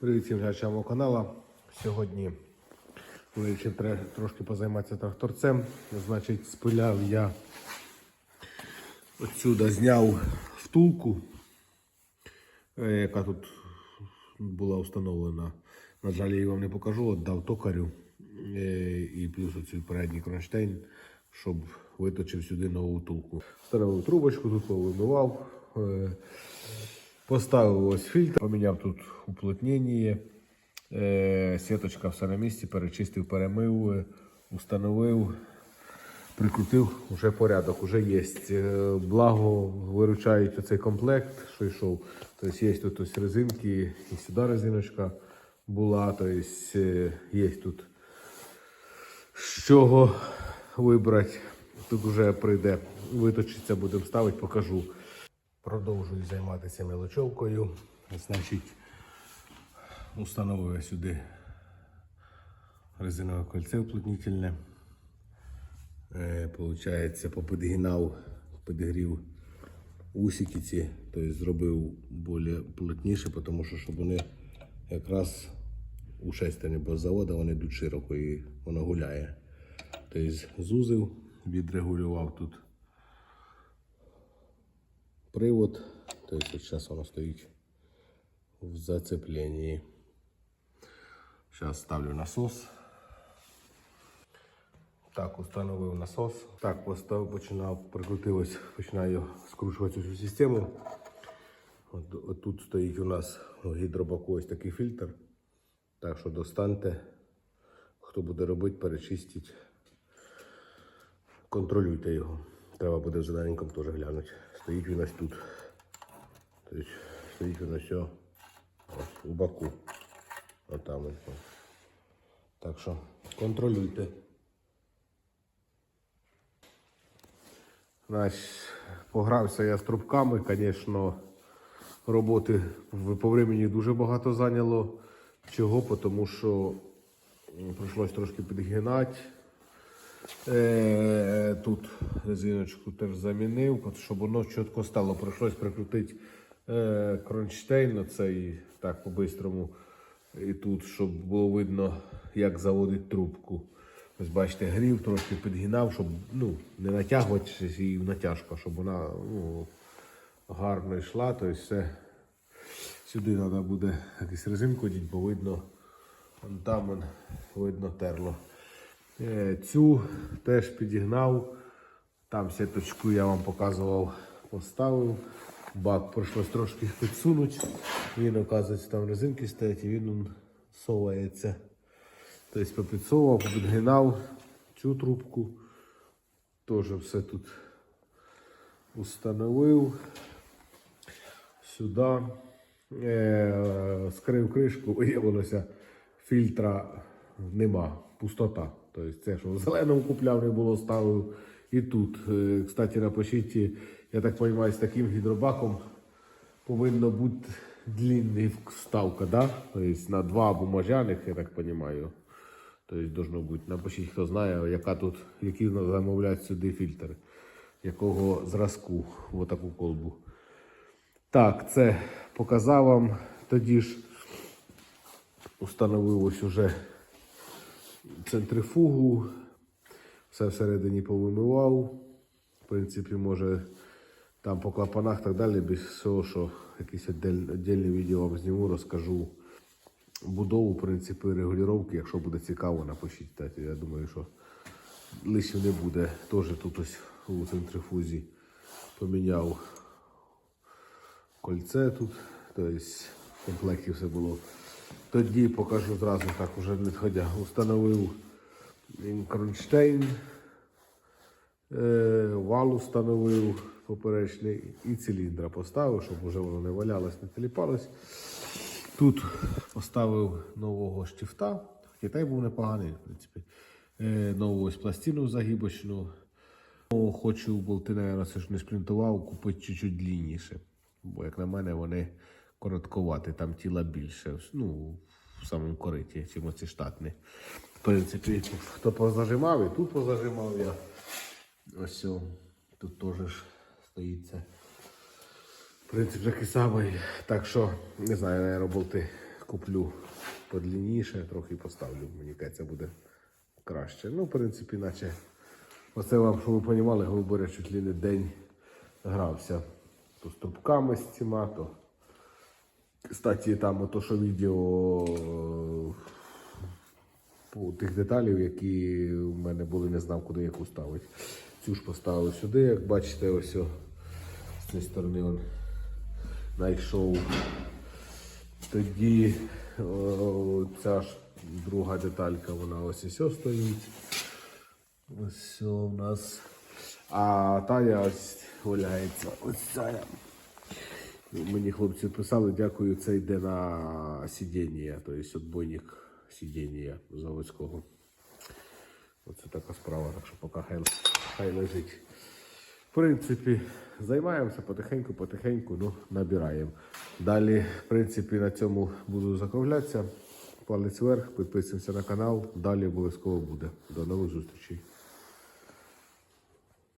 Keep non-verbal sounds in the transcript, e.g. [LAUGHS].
Привіт всім глядачам мого каналу. Сьогодні вирішив трошки позайматися тракторцем. Значить, спиляв я отсюда зняв втулку, е, яка тут була встановлена. На жаль, я її вам не покажу, віддав токарю е, і плюс оцю передній кронштейн, щоб виточив сюди нову втулку. Встановив трубочку, тут повимивав. Поставив ось фільтр, поміняв тут уплотнення, е, сіточка все на місці, перечистив, перемив, е, установив, прикрутив, вже порядок, вже є. Е, Благо виручають оцей комплект, що йшов. Тобто є тут ось резинки, і сюди резиночка була, тобто є тут з чого вибрати. Тут вже прийде, виточиться, будемо ставити, покажу. Продовжую займатися мелочовкою. Значить, установив сюди резинове кольце уплотнительне. Е, Получається, попідгинав, підгрів усики ці, тобто зробив більш плотніше, тому що щоб вони якраз у шестерні, бо з заводу вони йдуть широко і воно гуляє. Тобто зузив, відрегулював тут привод. То есть вот сейчас оно стоит в зацеплении. Сейчас ставлю насос. Так, установив насос. Так, постав, починав, прикрутилось, починаю скручувати цю систему. От, от тут стоїть у нас у гідробаку ось такий фільтр. Так що достаньте. Хто буде робити, перечистіть. Контролюйте його. Треба буде в зелененькому теж глянути. Стоїть він ось тут. Тобто стоїть він ось ось у боку. Отам. ось. Так що контролюйте. Значить, погрався я з трубками, звісно, роботи по времени дуже багато зайняло. Чого? Тому що прийшлось трошки підгинати. Е, Тут резиночку теж замінив, щоб воно чітко стало. Прийшлось прикрутити е, кронштейн, оцей так по-бистрому. І тут, щоб було видно, як заводить трубку. Ось бачите, грів, трошки підгинав, щоб ну, не натягувати її в натяжку, щоб вона ну, гарно йшла. Тобто все. Сюди треба буде якусь резинку бо видно, там видно терло. Е, Цю теж підігнав. Там сіточку я вам показував, поставив. Бак прийшлось трошки підсунути. Він, оказується, там резинки стоять і він совається. Тобто попідсовував, попідгинав цю трубку. Теж все тут установив. Сюди. Е, скрив кришку, [LAUGHS] виявилося, фільтра нема, пустота. Тобто це, що в зеленому купляв, не було, ставив. І тут, Е, кстати, напишіть, я так розумію, з таким гідробаком повинна бути длинний вставка, да? Тобто на два бумажяних, я так розумію. Тобто должно бути. Напишіть, хто знає, яка тут, які замовляють сюди фільтр, якого зразку в таку колбу. Так, це показав вам. Тоді ж установив ось уже центрифугу. Все всередині повимивав. В принципі, може там по клапанах так далі, без всього, що віддельне віддільне відео вам зніму, розкажу будову, в принципі, регулювання. Якщо буде цікаво, напишіть. Кстати, Я думаю, що лишнього не буде. Теж тут ось у центрифузі поміняв кольце тут, тобто в комплекті все було. Тоді покажу зразу так, уже не відходя. Установив кронштейн, е, вал установив поперечний і циліндра поставив, щоб вже воно не валялось, не теліпалось. Тут поставив нового штифта, хоча та й був непоганий, в принципі. Е, нову ось пластину загибочну. Ну, Хочу болти, наверное, це ж не сплінтував, купити чуть-чуть длинніше. Бо, як на мене, вони короткуваті, там тіла більше. Ну, в самому кориті, чим оці штатні. В принципі, хто позажимав, і тут позажимав я. Ось о, тут теж ж стоїть це. Принцип такий самий. Так що, не знаю, наверное, болти куплю подлінніше, трохи поставлю. Мені кажеться, буде краще. Ну, в принципі, наче оце вам, щоб ви розуміли, говоря, чуть ли не день грався. То з трубками з ціма, то. Кстати, там ото, що відео е, по тих деталів, які в мене були, не знав, куди яку ставити. Цю ж поставив сюди, як бачите, ось о, з цієї сторони он знайшов. Тоді о, ця ж друга деталька, вона ось і сьо стоїть. Ось у нас. А тая ось валяється. Ось ця. Мені хлопці писали, дякую, це йде на сидіння, тобто отбойник сидіння заводського. Оце така справа, так що поки хай, хай лежить. В принципі, займаємося потихеньку, потихеньку, ну, набираємо. Далі, в принципі, на цьому буду закруглятися. Палець вверх, підписуємося на канал. Далі обов'язково буде. До нових зустрічей.